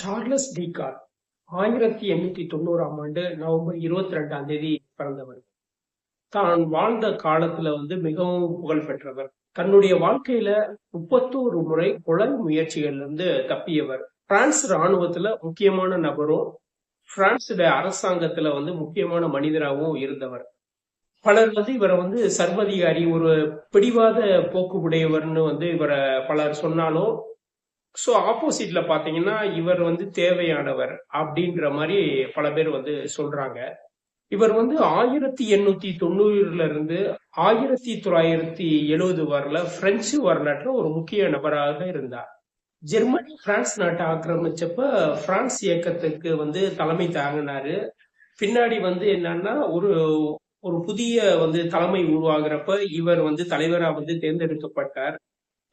Charles Tigor ஆயிரத்தி எண்ணூத்தி தொண்ணூறாம் ஆண்டு நவம்பர் இருபத்தி ரெண்டாம் தேதி பிறந்தவர். தான் வாழ்ந்த காலத்துல வந்து மிகவும் புகழ் பெற்றவர். தன்னுடைய வாழ்க்கையில முப்பத்தோரு முறை கொலை முயற்சிகள்ல இருந்து தப்பியவர். பிரான்ஸ் ராணுவத்துல முக்கியமான நபரும் பிரான்ஸோட அரசாங்கத்துல வந்து முக்கியமான மனிதராகவும் இருந்தவர். பலர் வந்து இவரை வந்து சர்வதிகாரி ஒரு பிடிவாத போக்கு உடையவர்னு வந்து இவரை பலர் சொன்னாலும் ஸோ ஆப்போசிட்ல பார்த்தீங்கன்னா இவர் வந்து தேவையானவர் அப்படின்ற மாதிரி பல பேர் வந்து சொல்றாங்க. இவர் வந்து ஆயிரத்தி எண்ணூத்தி தொண்ணூறுல இருந்து ஆயிரத்தி தொள்ளாயிரத்தி எழுபது வரல பிரெஞ்சு வரலாற்றுல ஒரு முக்கிய நபராக இருந்தார். ஜெர்மனி பிரான்ஸ் நாட்டை ஆக்கிரமிச்சப்ப பிரான்ஸ் இயக்கத்துக்கு வந்து தலைமை தாங்கினாரு. பின்னாடி வந்து என்னன்னா ஒரு ஒரு புதிய வந்து தலைமை உருவாகிறப்ப இவர் வந்து தலைவரா வந்து தேர்ந்தெடுக்கப்பட்டார்.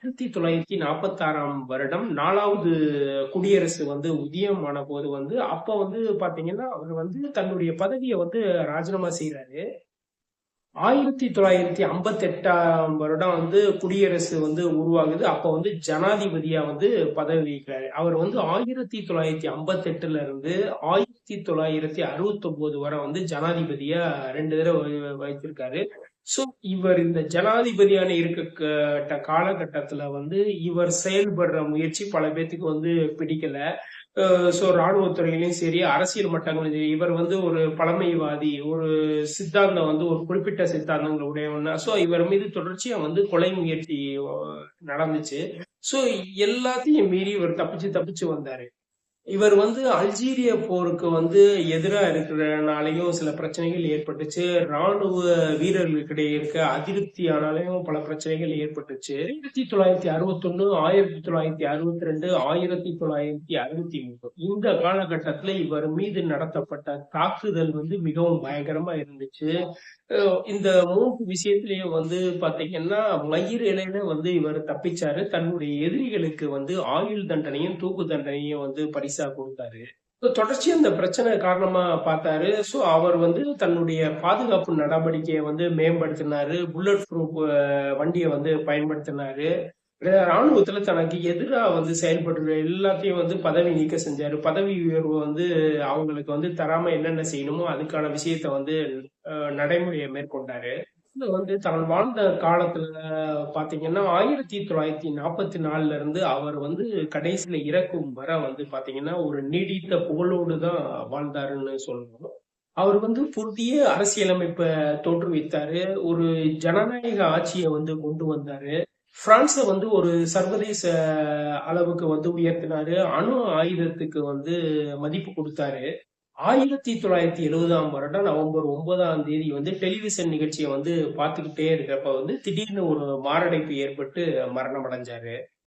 ஆயிரத்தி தொள்ளாயிரத்தி நாற்பத்தி ஆறாம் வருடம் நாலாவது குடியரசு வந்து உதயமான போது வந்து அப்ப வந்து பாத்தீங்கன்னா அவர் வந்து தன்னுடைய பதவியை வந்து ராஜினாமா செய்யறாரு ஆயிரத்தி தொள்ளாயிரத்தி ஐம்பத்தி எட்டாம் வருடம் வந்து குடியரசு வந்து உருவாகுது. அப்ப வந்து ஜனாதிபதியா வந்து பதவி வகிக்கிறாரு. அவர் வந்து ஆயிரத்தி தொள்ளாயிரத்தி ஐம்பத்தி எட்டுல இருந்து ஆயிரத்தி தொள்ளாயிரத்தி அறுபத்தி ஒன்பது வரை வந்து ஜனாதிபதியா ரெண்டு தடவை வகிச்சிருக்காரு. சோ இவர் இந்த ஜனாதிபதியான இருக்க காலகட்டத்துல வந்து இவர் செயல்படுற முயற்சி பல பேத்துக்கு வந்து பிடிக்கல. ஸோ ராணுவத்துறையிலையும் சரி அரசியல் மட்டங்களும் சரி இவர் வந்து ஒரு பழமைவாதி ஒரு சித்தாந்தம் வந்து ஒரு குறிப்பிட்ட சித்தாந்தங்கள் உடையவன்னா ஸோ இவர் மீது தொடர்ச்சியா வந்து கொலை முயற்சி நடந்துச்சு. ஸோ எல்லாத்தையும் மீறி இவர் தப்பிச்சு தப்பிச்சு வந்தாரு. இவர் வந்து அல்ஜீரிய போருக்கு வந்து எதிராக இருக்கிறனாலையும் சில பிரச்சனைகள் ஏற்பட்டுச்சு. ராணுவ வீரர்களுக்கிடையே இருக்க அதிருப்தி ஆனாலையும் பல பிரச்சனைகள் ஏற்பட்டுச்சு. ஆயிரத்தி தொள்ளாயிரத்தி அறுபத்தொன்னு ஆயிரத்தி தொள்ளாயிரத்தி அறுபத்தி ரெண்டு ஆயிரத்தி தொள்ளாயிரத்தி அறுபத்தி மூணு இந்த காலகட்டத்துல இவர் மீது நடத்தப்பட்ட தாக்குதல் வந்து மிகவும் பயங்கரமா இருந்துச்சு. இந்த மூன்று விஷயத்திலயும் வந்து பாத்தீங்கன்னா மயிர் இலையில வந்து இவர் தப்பிச்சாரு. தன்னுடைய எதிரிகளுக்கு வந்து ஆயுள் தண்டனையும் தூக்கு தண்டனையும் வந்து பரிசா கொடுத்தாரு. தொடர்ச்சி அந்த பிரச்சனை காரணமா பார்த்தாரு. ஸோ அவர் வந்து தன்னுடைய பாதுகாப்பு நடவடிக்கையை வந்து மேம்படுத்தினாரு. புல்லட் ப்ரூஃப் வண்டியை வந்து பயன்படுத்தினாரு. ராணுவத்துல தனக்கு எதிராக வந்து செயல்படுற எல்லாத்தையும் வந்து பதவி நீக்க செஞ்சாரு. பதவி உயர்வு வந்து அவங்களுக்கு வந்து தராம என்னென்ன செய்யணுமோ அதுக்கான விஷயத்த வந்து நடைமுறையை மேற்கொண்டாரு. வந்து தான் வாழ்ந்த காலத்துல பாத்தீங்கன்னா ஆயிரத்தி தொள்ளாயிரத்தி நாற்பத்தி நாலுல இருந்து அவர் வந்து கடைசியில இறக்கும் வர வந்து பாத்தீங்கன்னா ஒரு நீடித்த புகழோடு தான் வாழ்ந்தாருன்னு சொல்லணும். அவர் வந்து புதிய அரசியலமைப்பை தோற்றுவித்தாரு. ஒரு ஜனநாயக ஆட்சியை வந்து கொண்டு வந்தாரு. பிரான்ஸை வந்து ஒரு சர்வதேச அளவுக்கு வந்து உயர்த்தினாரு. அணு ஆயுதத்துக்கு வந்து மதிப்பு கொடுத்தாரு. ஆயிரத்தி தொள்ளாயிரத்தி எழுபதாம் வருடம் நவம்பர் ஒன்பதாம் தேதி வந்து டெலிவிஷன் நிகழ்ச்சியை வந்து பார்த்துக்கிட்டே இருக்கிறப்ப வந்து திடீர்னு ஒரு மாரடைப்பு ஏற்பட்டு மரணம் அடைஞ்சாரு